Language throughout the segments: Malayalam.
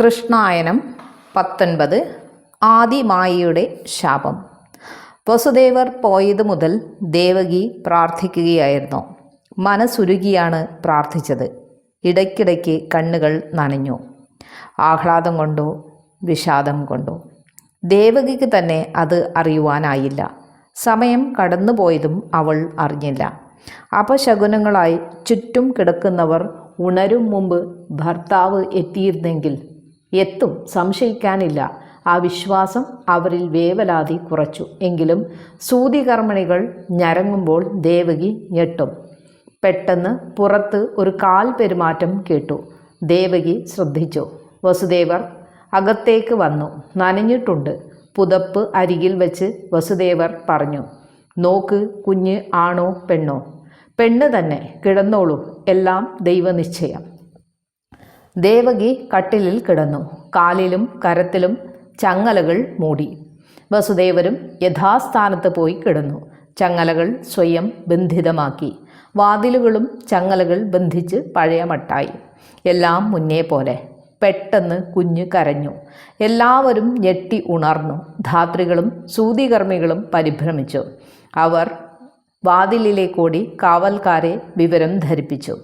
കൃഷ്ണായനം പത്തൊൻപത് ആദിമായിയുടെ ശാപം. വസുദേവർ പോയത് മുതൽ ദേവകി പ്രാർത്ഥിക്കുകയായിരുന്നു. മനസ്സുരുകിയാണ് പ്രാർത്ഥിച്ചത്. ഇടയ്ക്കിടയ്ക്ക് കണ്ണുകൾ നനഞ്ഞു. ആഹ്ലാദം കൊണ്ടോ വിഷാദം കൊണ്ടോ. ദേവകിക്ക് തന്നെ അത് അറിയുവാനായില്ല. സമയം കടന്നുപോയതും അവൾ അറിഞ്ഞില്ല. അപശകുനങ്ങളായി ചുറ്റും കിടക്കുന്നവർ ഉണരും മുമ്പ് ഭർത്താവ് എത്തിയിരുന്നെങ്കിൽ എത്തും സംശയിക്കാനില്ല. ആ വിശ്വാസം അവരിൽ വേവലാതി കുറച്ചു. എങ്കിലും സൂതികർമ്മിണികൾ ഞരങ്ങുമ്പോൾ ദേവകി ഞെട്ടും. പെട്ടെന്ന് പുറത്ത് ഒരു കാൽ പെരുമാറ്റം കേട്ടു. ദേവകി ശ്രദ്ധിച്ചു. വസുദേവർ അകത്തേക്ക് വന്നു. നനഞ്ഞിട്ടുണ്ട്. പുതപ്പ് അരികിൽ വെച്ച് വസുദേവർ പറഞ്ഞു. നോക്ക് കുഞ്ഞ് ആണോ പെണ്ണോ? പെണ്ണ് തന്നെ. കിടന്നോളൂ. എല്ലാം ദൈവനിശ്ചയം. ദേവകി കട്ടിലിൽ കിടന്നു. കാലിലും കരത്തിലും ചങ്ങലകൾ മൂടി. വസുദേവരും യഥാസ്ഥാനത്ത് പോയി കിടന്നു. ചങ്ങലകൾ സ്വയം ബന്ധിതമാക്കി. വാതിലുകളും ചങ്ങലകൾ ബന്ധിച്ച് പഴയ മട്ടായി. എല്ലാം മുന്നേ പോലെ. പെട്ടെന്ന് കുഞ്ഞ് കരഞ്ഞു. എല്ലാവരും ഞെട്ടി ഉണർന്നു. ധാത്രികളും സൂതികർമ്മികളും പരിഭ്രമിച്ചു. അവർ വാതിലിലേക്കൂടി കാവൽക്കാരെ വിവരം ധരിപ്പിച്ചു.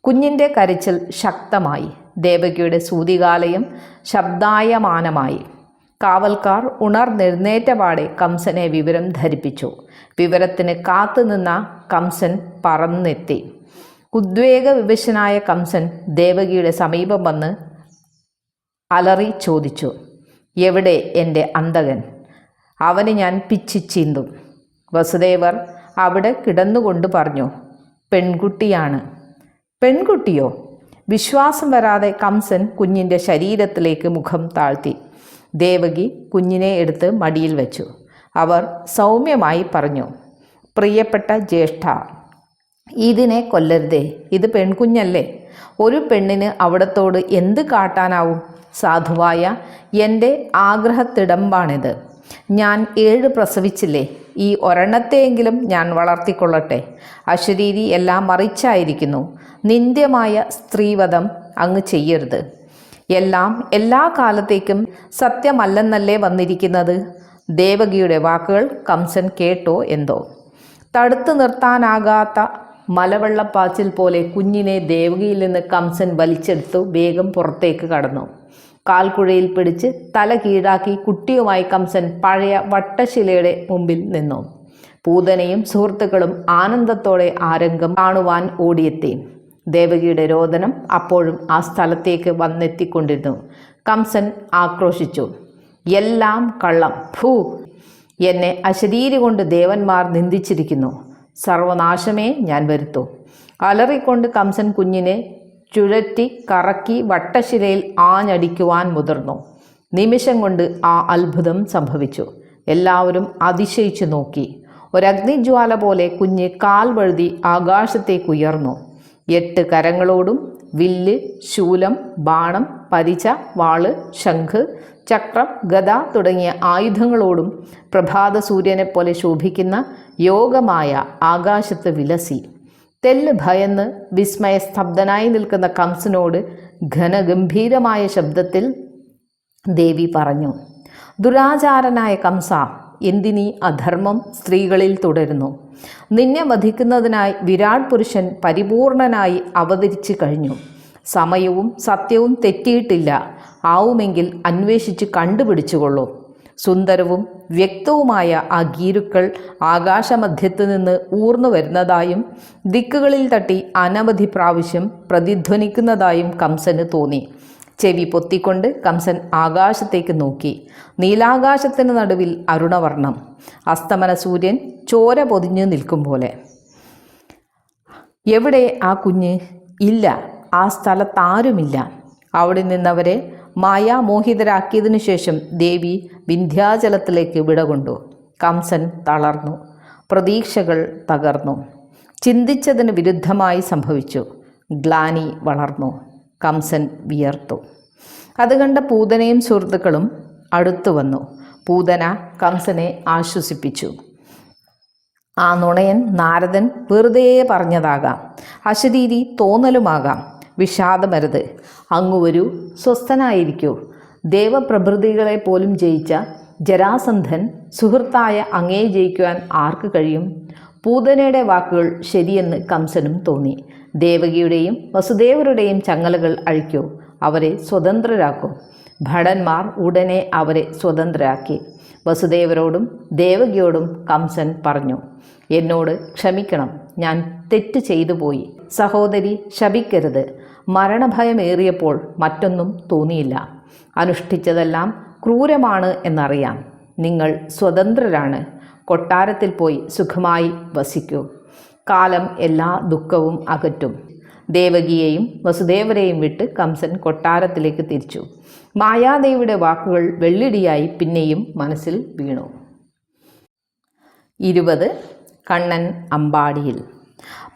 കുഞ്ഞിന്റെ കരച്ചിൽ ശക്തമായി. ദേവകിയുടെ സൂതികാലയം ശബ്ദായമാനമായി. കാവൽക്കാർ ഉണർന്നെഴുന്നേറ്റപാടെ കംസനെ വിവരം ധരിപ്പിച്ചു. വിവരത്തിന് കാത്തുനിന്ന കംസൻ പറന്നെത്തി. ഉദ്വേഗ വിവശനായ കംസൻ ദേവകിയുടെ സമീപം വന്ന് അലറി ചോദിച്ചു എവിടെ എന്റെ അന്തകൻ? അവന് ഞാൻ പിച്ചിച്ചീന്തും വസുദേവർ അവിടെ കിടന്നുകൊണ്ട് പറഞ്ഞു പെൺകുട്ടിയാണ്. പെൺകുട്ടിയോ? വിശ്വാസം വരാതെ കംസൻ കുഞ്ഞിന്റെ ശരീരത്തിലേക്ക് മുഖം താഴ്ത്തി. ദേവകി കുഞ്ഞിനെ എടുത്ത് മടിയിൽ വെച്ചു. അവർ സൗമ്യമായി പറഞ്ഞു പ്രിയപ്പെട്ട ജ്യേഷ്ഠ ഇതിനെ കൊല്ലരുതേ. ഇത് പെൺകുഞ്ഞല്ലേ. ഒരു പെണ്ണിന് അവിടത്തോട് എന്ത് കാട്ടാനാവും? സാധുവായ എന്റെ ആഗ്രഹത്തിടമ്പാണിത്. ഞാൻ ഏഴ് പ്രസവിച്ചില്ലേ. ഈ ഒരെണ്ണത്തെയെങ്കിലും ഞാൻ വളർത്തിക്കൊള്ളട്ടെ. അശരീരി എല്ലാം മറിച്ചായിരിക്കുന്നു. നിന്ദ്യമായ സ്ത്രീവധം അങ്ങ് ചെയ്യരുത്. എല്ലാം എല്ലാ കാലത്തേക്കും സത്യമല്ലെന്നല്ലേ വന്നിരിക്കുന്നത്? ദേവകിയുടെ വാക്കുകൾ കംസൻ കേട്ടോ എന്തോ? തടുത്തു നിർത്താനാകാത്ത മലവെള്ളപ്പാച്ചിൽ പോലെ കുഞ്ഞിനെ ദേവകിയിൽ നിന്ന് കംസൻ വലിച്ചെടുത്തു വേഗം പുറത്തേക്ക് കടന്നു. കാൽക്കുഴയിൽ പിടിച്ച് തല കീഴാക്കി കുട്ടിയുമായി കംസൻ പഴയ വട്ടശിലയുടെ മുമ്പിൽ നിന്നു. പൂതനയും സുഹൃത്തുക്കളും ആനന്ദത്തോടെ ആരംഗം രംഗം കാണുവാൻ ഓടിയെത്തി. ദേവകിയുടെ രോദനം അപ്പോഴും ആ സ്ഥലത്തേക്ക് വന്നെത്തിക്കൊണ്ടിരുന്നു. കംസൻ ആക്രോശിച്ചു. എല്ലാം കള്ളം. ഭൂ. എന്നെ അശരീരി കൊണ്ട് ദേവന്മാർ നിന്ദിച്ചിരിക്കുന്നു. സർവനാശമേ ഞാൻ വരുത്തൂ. അലറിക്കൊണ്ട് കംസൻ കുഞ്ഞിനെ ചുഴറ്റി കറക്കി വട്ടശിലയിൽ ആഞ്ഞടിക്കുവാൻ മുതിർന്നു. നിമിഷം കൊണ്ട് ആ അത്ഭുതം സംഭവിച്ചു. എല്ലാവരും അതിശയിച്ചു നോക്കി. ഒരഗ്നിജ്വാല പോലെ കുഞ്ഞ് കാൽ വഴുതി ആകാശത്തേക്ക് ഉയർന്നു. എട്ട് കരങ്ങളോടും വില്ല് ശൂലം ബാണം പരിച വാൾ ശംഖ് ചക്രം ഗദ തുടങ്ങിയ ആയുധങ്ങളോടും പ്രഭാത സൂര്യനെ പോലെ ശോഭിക്കുന്ന യോഗമായ ആകാശത്ത് വിലസി. തെല്ല് ഭയന്ന് വിസ്മയസ്തബ്ധനായി നിൽക്കുന്ന കംസനോട് ഘനഗംഭീരമായ ശബ്ദത്തിൽ ദേവി പറഞ്ഞു ദുരാചാരനായ കംസ എന്തിനീ അധർമ്മം സ്ത്രീകളിൽ തുടരുന്നു? നിന്നെ വധിക്കുന്നതിനായി വിരാട് പുരുഷൻ പരിപൂർണനായി അവതരിച്ചു കഴിഞ്ഞു. സമയവും സത്യവും തെറ്റിയിട്ടില്ല. ആവുമെങ്കിൽ അന്വേഷിച്ച് കണ്ടുപിടിച്ചുകൊള്ളൂ. സുന്ദരവും വ്യക്തവുമായ ആ ഗീരുക്കൾ ആകാശമധ്യത്ത് നിന്ന് ഊർന്നു വരുന്നതായും ദിക്കുകളിൽ തട്ടി അനവധി പ്രാവശ്യം പ്രതിധ്വനിക്കുന്നതായും കംസന് തോന്നി. ചെവി പൊത്തിക്കൊണ്ട് കംസൻ ആകാശത്തേക്ക് നോക്കി. നീലാകാശത്തിന് നടുവിൽ അരുണവർണം അസ്തമന സൂര്യൻ ചോര പൊതിഞ്ഞു നിൽക്കും പോലെ. എവിടെ ആ കുഞ്ഞ്? ഇല്ല. ആ സ്ഥലത്താരുമില്ല. അവിടെ നിന്നവരെ മായാമോഹിതരാക്കിയതിനു ശേഷം ദേവി വിന്ധ്യാചലത്തിലേക്ക് വിടകൊണ്ടു. കംസൻ തളർന്നു. പ്രതീക്ഷകൾ തകർന്നു. ചിന്തിച്ചതിന് വിരുദ്ധമായി സംഭവിച്ചു. ഗ്ലാനി വളർന്നു. കംസൻ വിയർത്തു. അത് കണ്ട പൂതനയും സുഹൃത്തുക്കളും അടുത്തു വന്നു. പൂതന കംസനെ ആശ്വസിപ്പിച്ചു. ആ നുണയൻ നാരദൻ വെറുതെ പറഞ്ഞതാകാം. അശരീരി തോന്നലുമാകാം. വിഷാദമരുത്. അങ്ങു ഒരു സ്വസ്ഥനായിരിക്കൂ. ദേവപ്രഭൃതികളെ പോലും ജയിച്ച ജരാസന്ധൻ സുഹൃത്തായ അങ്ങേ ജയിക്കുവാൻ ആർക്ക് കഴിയും? പൂതനയുടെ വാക്കുകൾ ശരിയെന്ന് കംസനും തോന്നി. ദേവകിയുടെയും വസുദേവരുടെയും ചങ്ങലകൾ അഴിക്കൂ അവരെ സ്വതന്ത്രരാക്കും. ഭടന്മാർ ഉടനെ അവരെ സ്വതന്ത്രരാക്കി. വസുദേവരോടും ദേവകിയോടും കംസൻ പറഞ്ഞു എന്നോട് ക്ഷമിക്കണം ഞാൻ തെറ്റ് ചെയ്തു പോയി. സഹോദരി ശപിക്കരുത്. മരണഭയമേറിയപ്പോൾ മറ്റൊന്നും തോന്നിയില്ല. അനുഷ്ഠിച്ചതെല്ലാം ക്രൂരമാണ് എന്നറിയാം. നിങ്ങൾ സ്വതന്ത്രരാണ്. കൊട്ടാരത്തിൽ പോയി സുഖമായി വസിക്കൂ. കാലം എല്ലാ ദുഃഖവും അകറ്റും. ദേവകിയെയും വസുദേവരെയും വിട്ട് കംസൻ കൊട്ടാരത്തിലേക്ക് തിരിച്ചു. മായാദേവിയുടെ വാക്കുകൾ വെള്ളിടിയായി പിന്നെയും മനസ്സിൽ വീണു. ഇരുപത് കണ്ണൻ അമ്പാടിയിൽ.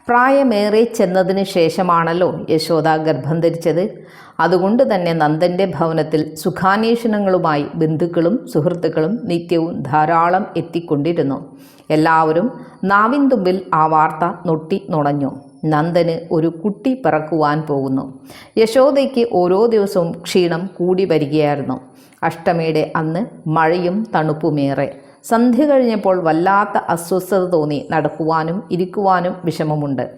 പ്രായമേറെ ചെന്നതിന് ശേഷമാണല്ലോ യശോദ ഗർഭം ധരിച്ചത്. അതുകൊണ്ട് തന്നെ നന്ദന്റെ ഭവനത്തിൽ സുഖാന്വേഷണങ്ങളുമായി ബന്ധുക്കളും സുഹൃത്തുക്കളും നിത്യവും ധാരാളം എത്തിക്കൊണ്ടിരുന്നു. എല്ലാവരും നാവിൻ തുമ്പിൽ ആ വാർത്ത നൊട്ടി നുണഞ്ഞു. നന്ദന് ഒരു കുട്ടി പിറക്കുവാൻ പോകുന്നു. യശോദയ്ക്ക് ഓരോ ദിവസവും ക്ഷീണം കൂടി വരികയായിരുന്നു. അഷ്ടമിയുടെ അന്ന് മഴയും തണുപ്പുമേറെ. സന്ധ്യ കഴിഞ്ഞപ്പോൾ വല്ലാത്ത അസ്വസ്ഥത തോന്നി. നടക്കുവാനും ഇരിക്കുവാനും വിഷമമുണ്ട്.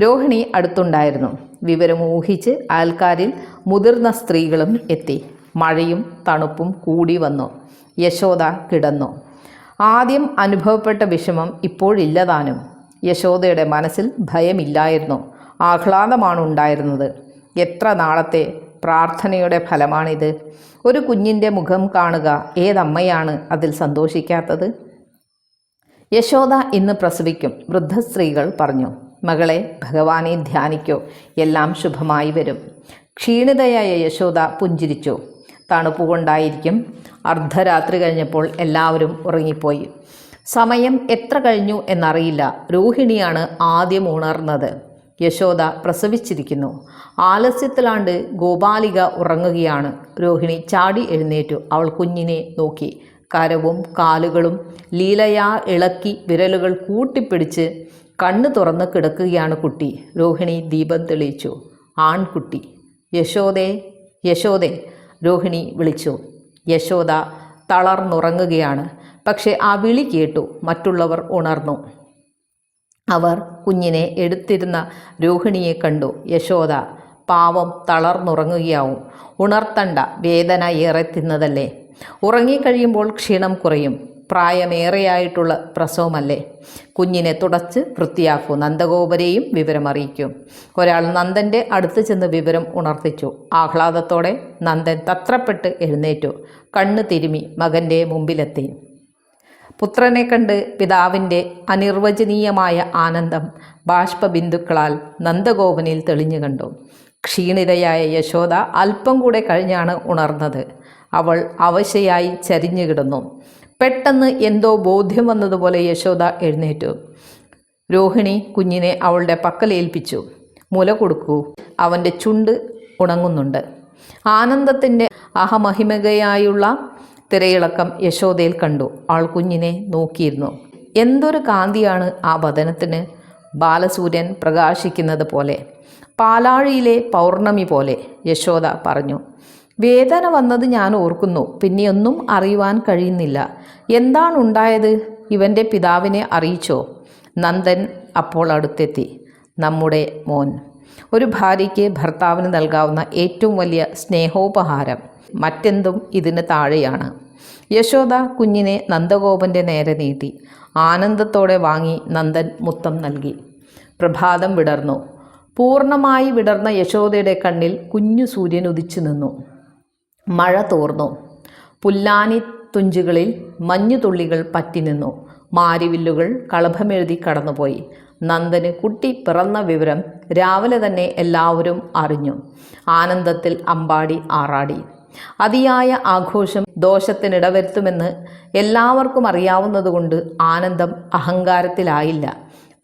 രോഹിണി അടുത്തുണ്ടായിരുന്നു. വിവരം ഊഹിച്ച് ആൾക്കാരിൽ മുതിർന്ന സ്ത്രീകളും എത്തി. മഴയും തണുപ്പും കൂടി വന്നു. യശോദ കിടന്നു. ആദ്യം അനുഭവപ്പെട്ട വിഷമം ഇപ്പോഴില്ലതാനും. യശോദയുടെ മനസ്സിൽ ഭയമില്ലായിരുന്നു. ആഹ്ലാദമാണ് ഉണ്ടായിരുന്നത്. എത്ര നാളത്തെ പ്രാർത്ഥനയുടെ ഫലമാണിത്. ഒരു കുഞ്ഞിന്റെ മുഖം കാണുക ഏതമ്മയാണ് അതിൽ സന്തോഷിക്കാത്തത്? യശോദ ഇന്ന് പ്രസവിക്കും വൃദ്ധ സ്ത്രീകൾ പറഞ്ഞു. മകളെ ഭഗവാനെ ധ്യാനിക്കോ എല്ലാം ശുഭമായി വരും. ക്ഷീണിതയായ യശോദ പുഞ്ചിരിച്ചു. തണുപ്പുകൊണ്ടായിരിക്കും അർദ്ധരാത്രി കഴിഞ്ഞപ്പോൾ എല്ലാവരും ഉറങ്ങിപ്പോയി. സമയം എത്ര കഴിഞ്ഞു എന്നറിയില്ല. രോഹിണിയാണ് ആദ്യം ഉണർന്നത്. യശോദ പ്രസവിച്ചിരിക്കുന്നു. ആലസ്യത്തിലാണ്ട് ഗോപാലിക ഉറങ്ങുകയാണ്. രോഹിണി ചാടി എഴുന്നേറ്റു. അവൾ കുഞ്ഞിനെ നോക്കി. കരവും കാലുകളും ലീലയാ ഇളക്കി വിരലുകൾ കൂട്ടിപ്പിടിച്ച് കണ്ണു തുറന്ന് കിടക്കുകയാണ് കുട്ടി. രോഹിണി ദീപം തെളിയിച്ചു. ആൺകുട്ടി. യശോദേ യശോദേ രോഹിണി വിളിച്ചു. യശോദ തളർന്നുറങ്ങുകയാണ്. പക്ഷേ ആ വിളി കേട്ടു. മറ്റുള്ളവർ ഉണർന്നു. അവർ കുഞ്ഞിനെ എടുത്തിരുന്ന രോഹിണിയെ കണ്ടു. യശോദ പാവം തളർന്നുറങ്ങുകയാവും. ഉണർത്തണ്ട വേദന ഏറെ തിന്നതല്ലേ? ഉറങ്ങിക്കഴിയുമ്പോൾ ക്ഷീണം കുറയും. പ്രായമേറെയായിട്ടുള്ള പ്രസവമല്ലേ? കുഞ്ഞിനെ തുടച്ച് വൃത്തിയാക്കൂ. നന്ദഗോപരെയും വിവരമറിയിക്കും. ഒരാൾ നന്ദന്റെ അടുത്ത് ചെന്ന് വിവരം ഉണർത്തിച്ചു. ആഹ്ലാദത്തോടെ നന്ദൻ തത്രപ്പെട്ട് എഴുന്നേറ്റു. കണ്ണ് തിരുമി മകന്റെ മുമ്പിലെത്തി. പുത്രനെ കണ്ട് പിതാവിന്റെ അനിർവചനീയമായ ആനന്ദം ബാഷ്പബിന്ദുക്കളാൽ നന്ദഗോപനിൽ തെളിഞ്ഞു കണ്ടു. ക്ഷീണിതയായ യശോദ അല്പം കൂടെ കഴിഞ്ഞാണ് ഉണർന്നത്. അവൾ അവശയായി ചരിഞ്ഞു കിടന്നു. പെട്ടെന്ന് എന്തോ ബോധ്യം വന്നതുപോലെ യശോദ എഴുന്നേറ്റു. രോഹിണി കുഞ്ഞിനെ അവളുടെ പക്കലേൽപ്പിച്ചു മുല കൊടുക്കൂ അവന്റെ ചുണ്ട് ഉണങ്ങുന്നുണ്ട്. ആനന്ദത്തിന്റെ അഹമഹിമകയായുള്ള തിരയിളക്കം യശോദയിൽ കണ്ടു. ആൾ കുഞ്ഞിനെ നോക്കിയിരുന്നു. എന്തൊരു കാന്തിയാണ് ആ വതനത്തിന് ബാലസൂര്യൻ പ്രകാശിക്കുന്നത് പോലെ പാലാഴിയിലെ പൗർണമി പോലെ യശോദ പറഞ്ഞു. വേദന വന്നത് ഞാൻ ഓർക്കുന്നു. പിന്നെയൊന്നും അറിയുവാൻ കഴിയുന്നില്ല. എന്താണ് ഉണ്ടായത്? ഇവന്റെ പിതാവിനെ അറിയിച്ചോ? നന്ദൻ അപ്പോൾ അടുത്തെത്തി. നമ്മുടെ മോൻ. ഒരു ഭാര്യയ്ക്ക് ഭർത്താവിന് നൽകാവുന്ന ഏറ്റവും വലിയ സ്നേഹോപഹാരം. മറ്റെന്തും ഇതിന് താഴെയാണ്. യശോദ കുഞ്ഞിനെ നന്ദഗോപന്റെ നേരെ നീട്ടി. ആനന്ദത്തോടെ വാങ്ങി നന്ദൻ മുത്തം നൽകി. പ്രഭാതം വിടർന്നു. പൂർണമായി വിടർന്ന യശോദയുടെ കണ്ണിൽ കുഞ്ഞു സൂര്യൻ ഉദിച്ചു നിന്നു. മഴ തോർന്നു. പുല്ലാനി തുഞ്ചുകളിൽ മഞ്ഞുതുള്ളികൾ പറ്റി നിന്നു. മാരിവില്ലുകൾ കളഭമെഴുതി കടന്നുപോയി. നന്ദന് കുട്ടി പിറന്ന വിവരം രാവിലെ തന്നെ എല്ലാവരും അറിഞ്ഞു. ആനന്ദത്തിൽ അമ്പാടി ആറാടി. അതിയായ ആഘോഷം ദോഷത്തിനിടവരുത്തുമെന്ന് എല്ലാവർക്കും അറിയാവുന്നതുകൊണ്ട് ആനന്ദം അഹങ്കാരത്തിലായില്ല.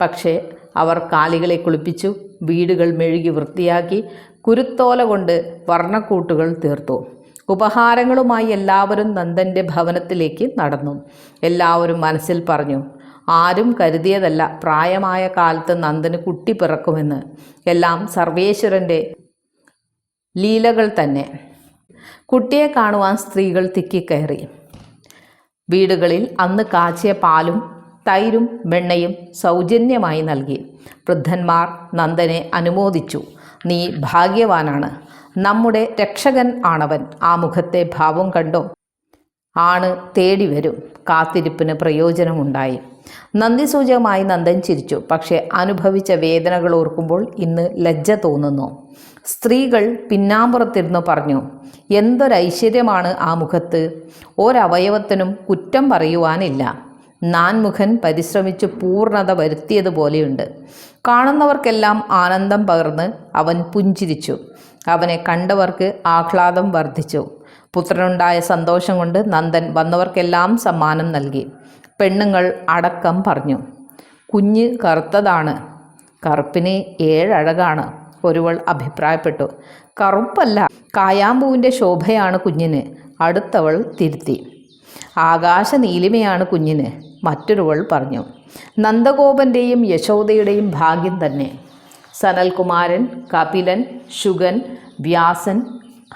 പക്ഷേ അവർ കാലികളെ കുളിപ്പിച്ചു വീടുകൾ മെഴുകി വൃത്തിയാക്കി കുരുത്തോല കൊണ്ട് വർണക്കൂട്ടുകൾ തീർത്തു. ഉപഹാരങ്ങളുമായി എല്ലാവരും നന്ദന്റെ ഭവനത്തിലേക്ക് നടന്നു. എല്ലാവരും മനസ്സിൽ പറഞ്ഞു ആരും കരുതിയതല്ല പ്രായമായ കാലത്ത് നന്ദന് കുട്ടി പിറക്കുമെന്ന്. എല്ലാം സർവേശ്വരന്റെ ലീലകൾ തന്നെ. കുട്ടിയെ കാണുവാൻ സ്ത്രീകൾ തിക്കിക്കയറി വീടുകളിൽ അന്ന് കാച്ചിയ പാലും തൈരും വെണ്ണയും സൗജന്യമായി നൽകി. വൃദ്ധന്മാർ നന്ദനെ അനുമോദിച്ചു. നീ ഭാഗ്യവാനാണ്. നമ്മുടെ രക്ഷകൻ ആണവൻ. ആ മുഖത്തെ ഭാവം കണ്ടോ? ആണ് തേടി വരും. കാത്തിരിപ്പിന് പ്രയോജനമുണ്ടായി. നന്ദി സൂചകമായി നന്ദൻ ചിരിച്ചു. പക്ഷേ അനുഭവിച്ച വേദനകൾ ഓർക്കുമ്പോൾ ഇന്ന് ലജ്ജ തോന്നുന്നു. സ്ത്രീകൾ പിന്നാമ്പുറത്തിരുന്ന് പറഞ്ഞു എന്തൊരൈശ്വര്യമാണ് ആ മുഖത്ത്? ഒരവയവത്തിനും കുറ്റം പറയുവാനില്ല. നാൻമുഖൻ പരിശ്രമിച്ച് പൂർണത വരുത്തിയതുപോലെയുണ്ട്. കാണുന്നവർക്കെല്ലാം ആനന്ദം പകർന്ന് അവൻ പുഞ്ചിരിച്ചു. അവനെ കണ്ടവർക്ക് ആഹ്ലാദം വർദ്ധിച്ചു. പുത്രനുണ്ടായ സന്തോഷം കൊണ്ട് നന്ദൻ വന്നവർക്കെല്ലാം സമ്മാനം നൽകി. പെണ്ണുങ്ങൾ അടക്കം പറഞ്ഞു കുഞ്ഞ് കറുത്തതാണ്. കറുപ്പിന് ഏഴഴകാണ്. ഒരുവൾ അഭിപ്രായപ്പെട്ടു. കറുപ്പല്ല കായാമ്പൂവിന്റെ ശോഭയാണ് കുഞ്ഞിന്. അടുത്തവൾ തിരുത്തി. ആകാശ നീലിമയാണ് കുഞ്ഞിന് മറ്റൊരുവൾ പറഞ്ഞു. നന്ദഗോപന്റെയും യശോദയുടെയും ഭാഗ്യം തന്നെ. സനൽകുമാരൻ കപിലൻ ശുഗൻ വ്യാസൻ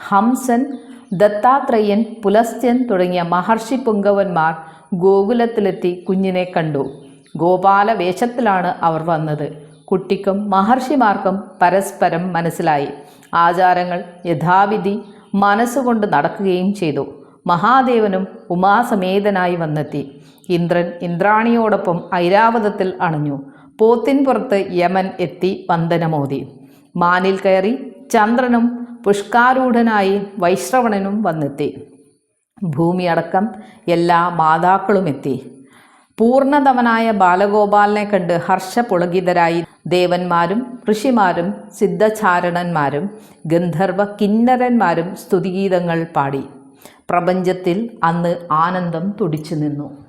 ഹംസൻ ദത്താത്രേയൻ പുലസ്ത്യൻ തുടങ്ങിയ മഹർഷി പുങ്കവന്മാർ ഗോകുലത്തിലെത്തി കുഞ്ഞിനെ കണ്ടു. ഗോപാല വേഷത്തിലാണ് അവർ വന്നത്. കുട്ടിക്കും മഹർഷിമാർക്കും പരസ്പരം മനസ്സിലായി. ആചാരങ്ങൾ യഥാവിധി മനസ്സുകൊണ്ട് നടക്കുകയും ചെയ്തു. മഹാദേവനും ഉമാസമേതനായി വന്നെത്തി. ഇന്ദ്രൻ ഇന്ദ്രാണിയോടൊപ്പം ഐരാവതത്തിൽ അണഞ്ഞു. പോത്തിൻ പുറത്ത് യമൻ എത്തി വന്ദനമോദി മാനിൽ കയറി ചന്ദ്രനും പുഷ്കാരൂഢനായി വൈശ്രവണനും വന്നെത്തി. ഭൂമിയടക്കം എല്ലാ മാതാക്കളുമെത്തി. പൂർണതവനായ ബാലഗോപാലിനെ കണ്ട് ഹർഷപുളകിതരായി ദേവന്മാരും ഋഷിമാരും സിദ്ധചാരണന്മാരും ഗന്ധർവ കിന്നരന്മാരും സ്തുതിഗീതങ്ങൾ പാടി. പ്രപഞ്ചത്തിൽ അന്ന് ആനന്ദം തുടിച്ചു നിന്നു.